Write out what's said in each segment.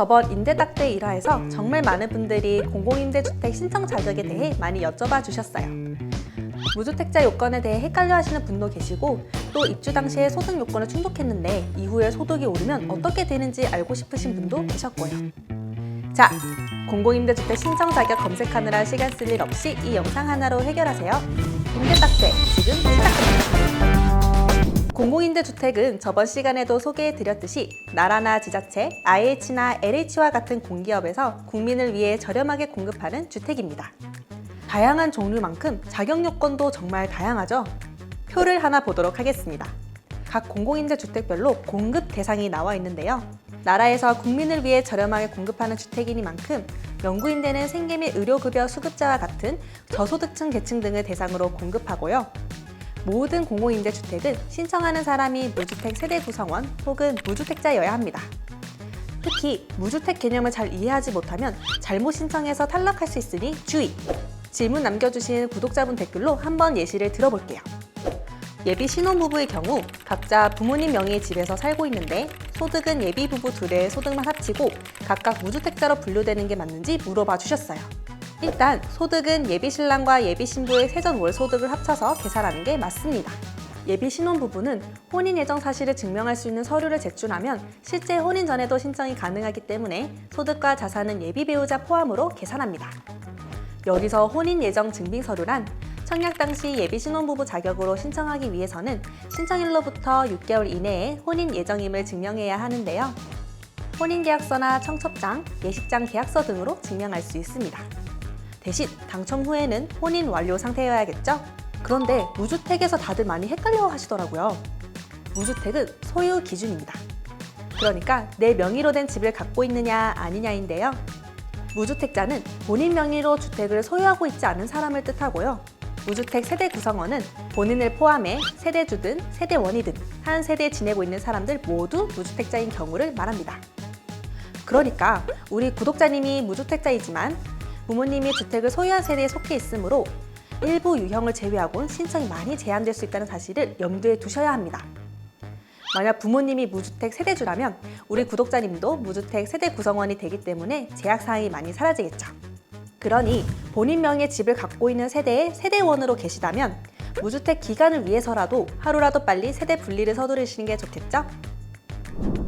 저번 임대딱대 일화에서 정말 많은 분들이 공공임대주택 신청 자격에 대해 많이 여쭤봐 주셨어요. 무주택자 요건에 대해 헷갈려 하시는 분도 계시고 또 입주 당시에 소득 요건을 충족했는데 이후에 소득이 오르면 어떻게 되는지 알고 싶으신 분도 계셨고요. 자, 공공임대주택 신청 자격 검색하느라 시간 쓸 일 없이 이 영상 하나로 해결하세요. 임대딱대 지금 시작합니다. 공공임대 주택은 저번 시간에도 소개해드렸듯이 나라나 지자체, IH나 LH와 같은 공기업에서 국민을 위해 저렴하게 공급하는 주택입니다. 다양한 종류만큼 자격 요건도 정말 다양하죠. 표를 하나 보도록 하겠습니다. 각 공공임대 주택별로 공급 대상이 나와 있는데요. 나라에서 국민을 위해 저렴하게 공급하는 주택이니만큼 영구임대는 생계 및 의료급여 수급자와 같은 저소득층 계층 등을 대상으로 공급하고요. 모든 공공임대주택은 신청하는 사람이 무주택 세대 구성원 혹은 무주택자여야 합니다. 특히 무주택 개념을 잘 이해하지 못하면 잘못 신청해서 탈락할 수 있으니 주의! 질문 남겨주신 구독자분 댓글로 한번 예시를 들어볼게요. 예비 신혼부부의 경우 각자 부모님 명의의 집에서 살고 있는데 소득은 예비 부부 둘의 소득만 합치고 각각 무주택자로 분류되는 게 맞는지 물어봐 주셨어요. 일단 소득은 예비 신랑과 예비 신부의 세전 월 소득을 합쳐서 계산하는 게 맞습니다. 예비 신혼 부부는 혼인 예정 사실을 증명할 수 있는 서류를 제출하면 실제 혼인 전에도 신청이 가능하기 때문에 소득과 자산은 예비 배우자 포함으로 계산합니다. 여기서 혼인 예정 증빙 서류란 청약 당시 예비 신혼부부 자격으로 신청하기 위해서는 신청일로부터 6개월 이내에 혼인 예정임을 증명해야 하는데요. 혼인계약서나 청첩장, 예식장 계약서 등으로 증명할 수 있습니다. 대신 당첨 후에는 혼인 완료 상태여야겠죠? 그런데 무주택에서 다들 많이 헷갈려 하시더라고요. 무주택은 소유 기준입니다. 그러니까 내 명의로 된 집을 갖고 있느냐 아니냐인데요. 무주택자는 본인 명의로 주택을 소유하고 있지 않은 사람을 뜻하고요. 무주택 세대 구성원은 본인을 포함해 세대주든 세대원이든 한 세대에 지내고 있는 사람들 모두 무주택자인 경우를 말합니다. 그러니까 우리 구독자님이 무주택자이지만 부모님이 주택을 소유한 세대에 속해 있으므로 일부 유형을 제외하고는 신청이 많이 제한될 수 있다는 사실을 염두에 두셔야 합니다. 만약 부모님이 무주택 세대주라면 우리 구독자님도 무주택 세대 구성원이 되기 때문에 제약 사항이 많이 사라지겠죠. 그러니 본인 명의의 집을 갖고 있는 세대의 세대원으로 계시다면 무주택 기간을 위해서라도 하루라도 빨리 세대 분리를 서두르시는 게 좋겠죠?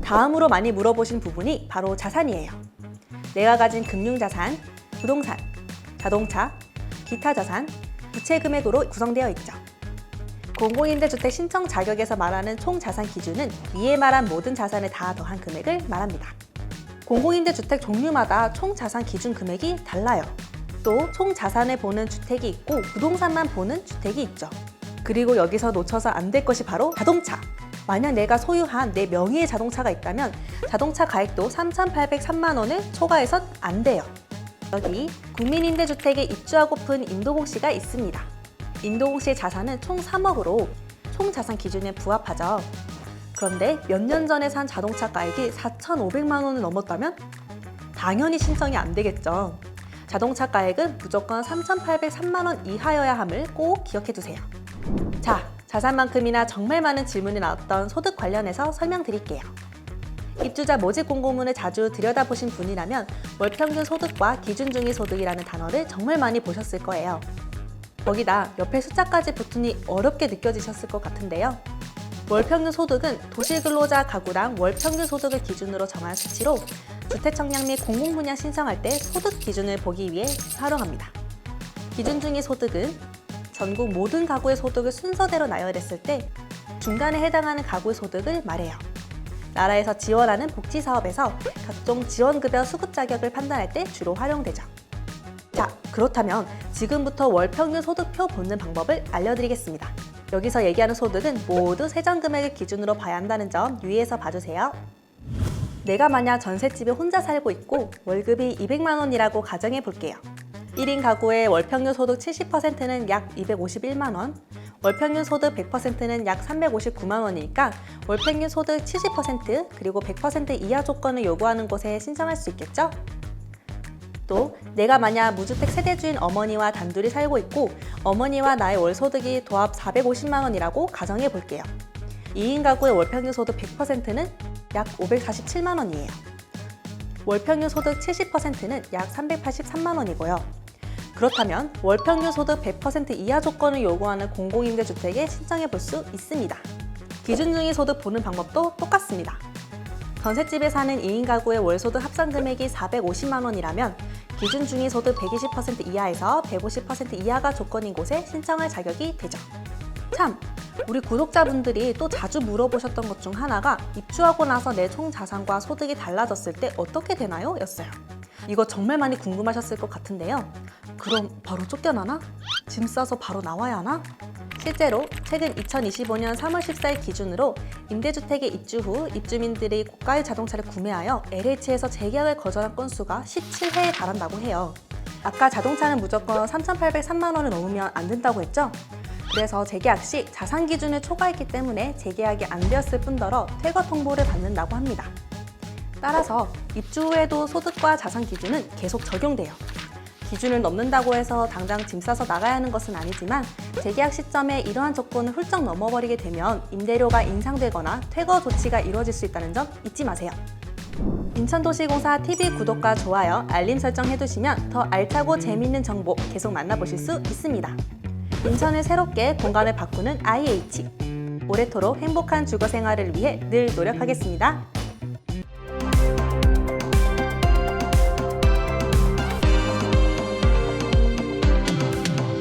다음으로 많이 물어보신 부분이 바로 자산이에요. 내가 가진 금융자산, 부동산, 자동차, 기타 자산, 부채 금액으로 구성되어 있죠. 공공임대 주택 신청 자격에서 말하는 총 자산 기준은 위에 말한 모든 자산에 다 더한 금액을 말합니다. 공공임대 주택 종류마다 총 자산 기준 금액이 달라요. 또 총 자산을 보는 주택이 있고 부동산만 보는 주택이 있죠. 그리고 여기서 놓쳐서 안 될 것이 바로 자동차. 만약 내가 소유한 내 명의의 자동차가 있다면 자동차 가액도 3,803만 원을 초과해선 안 돼요. 여기 국민임대주택에 입주하고픈 임도공 씨가 있습니다. 임도공 씨의 자산은 총 3억으로 총 자산 기준에 부합하죠. 그런데 몇 년 전에 산 자동차 가액이 4,500만 원을 넘었다면 당연히 신청이 안 되겠죠. 자동차 가액은 무조건 3,803만 원 이하여야 함을 꼭 기억해 두세요. 자, 자산만큼이나 정말 많은 질문이 나왔던 소득 관련해서 설명드릴게요. 입주자 모집 공고문을 자주 들여다보신 분이라면 월평균 소득과 기준중위 소득이라는 단어를 정말 많이 보셨을 거예요. 거기다 옆에 숫자까지 붙으니 어렵게 느껴지셨을 것 같은데요. 월평균 소득은 도시근로자 가구당 월평균 소득을 기준으로 정한 수치로 주택청약 및 공공분야 신청할 때 소득 기준을 보기 위해 활용합니다. 기준중위 소득은 전국 모든 가구의 소득을 순서대로 나열했을 때 중간에 해당하는 가구의 소득을 말해요. 나라에서 지원하는 복지사업에서 각종 지원급여 수급 자격을 판단할 때 주로 활용되죠. 자, 그렇다면 지금부터 월 평균 소득표 보는 방법을 알려드리겠습니다. 여기서 얘기하는 소득은 모두 세전 금액을 기준으로 봐야 한다는 점 유의해서 봐주세요. 내가 만약 전셋집에 혼자 살고 있고 월급이 200만 원이라고 가정해 볼게요. 1인 가구의 월평균 소득 70%는 약 251만 원, 월평균 소득 100%는 약 359만 원이니까 월평균 소득 70% 그리고 100% 이하 조건을 요구하는 곳에 신청할 수 있겠죠? 또 내가 만약 무주택 세대주인 어머니와 단둘이 살고 있고 어머니와 나의 월 소득이 도합 450만 원이라고 가정해 볼게요. 2인 가구의 월평균 소득 100%는 약 547만 원이에요. 월 평균 소득 70%는 약 383만 원이고요. 그렇다면 월 평균 소득 100% 이하 조건을 요구하는 공공임대주택에 신청해 볼 수 있습니다. 기준 중위 소득 보는 방법도 똑같습니다. 전셋집에 사는 2인 가구의 월 소득 합산 금액이 450만 원이라면 기준 중위 소득 120% 이하에서 150% 이하가 조건인 곳에 신청할 자격이 되죠. 참, 우리 구독자분들이 또 자주 물어보셨던 것 중 하나가 입주하고 나서 내 총 자산과 소득이 달라졌을 때 어떻게 되나요? 였어요. 이거 정말 많이 궁금하셨을 것 같은데요. 그럼 바로 쫓겨나나? 짐 싸서 바로 나와야 하나? 실제로 최근 2025년 3월 14일 기준으로 임대주택에 입주 후 입주민들이 고가의 자동차를 구매하여 LH에서 재계약을 거절한 건수가 17회에 달한다고 해요. 아까 자동차는 무조건 3,803만 원을 넘으면 안 된다고 했죠? 그래서 재계약 시 자산 기준을 초과했기 때문에 재계약이 안 되었을 뿐더러 퇴거 통보를 받는다고 합니다. 따라서 입주 후에도 소득과 자산 기준은 계속 적용돼요. 기준을 넘는다고 해서 당장 짐 싸서 나가야 하는 것은 아니지만 재계약 시점에 이러한 조건을 훌쩍 넘어버리게 되면 임대료가 인상되거나 퇴거 조치가 이루어질 수 있다는 점 잊지 마세요. 인천도시공사 TV 구독과 좋아요, 알림 설정 해두시면 더 알차고 재미있는 정보 계속 만나보실 수 있습니다. 인천을 새롭게 공간을 바꾸는 IH. 올해토록 행복한 주거 생활을 위해 늘 노력하겠습니다.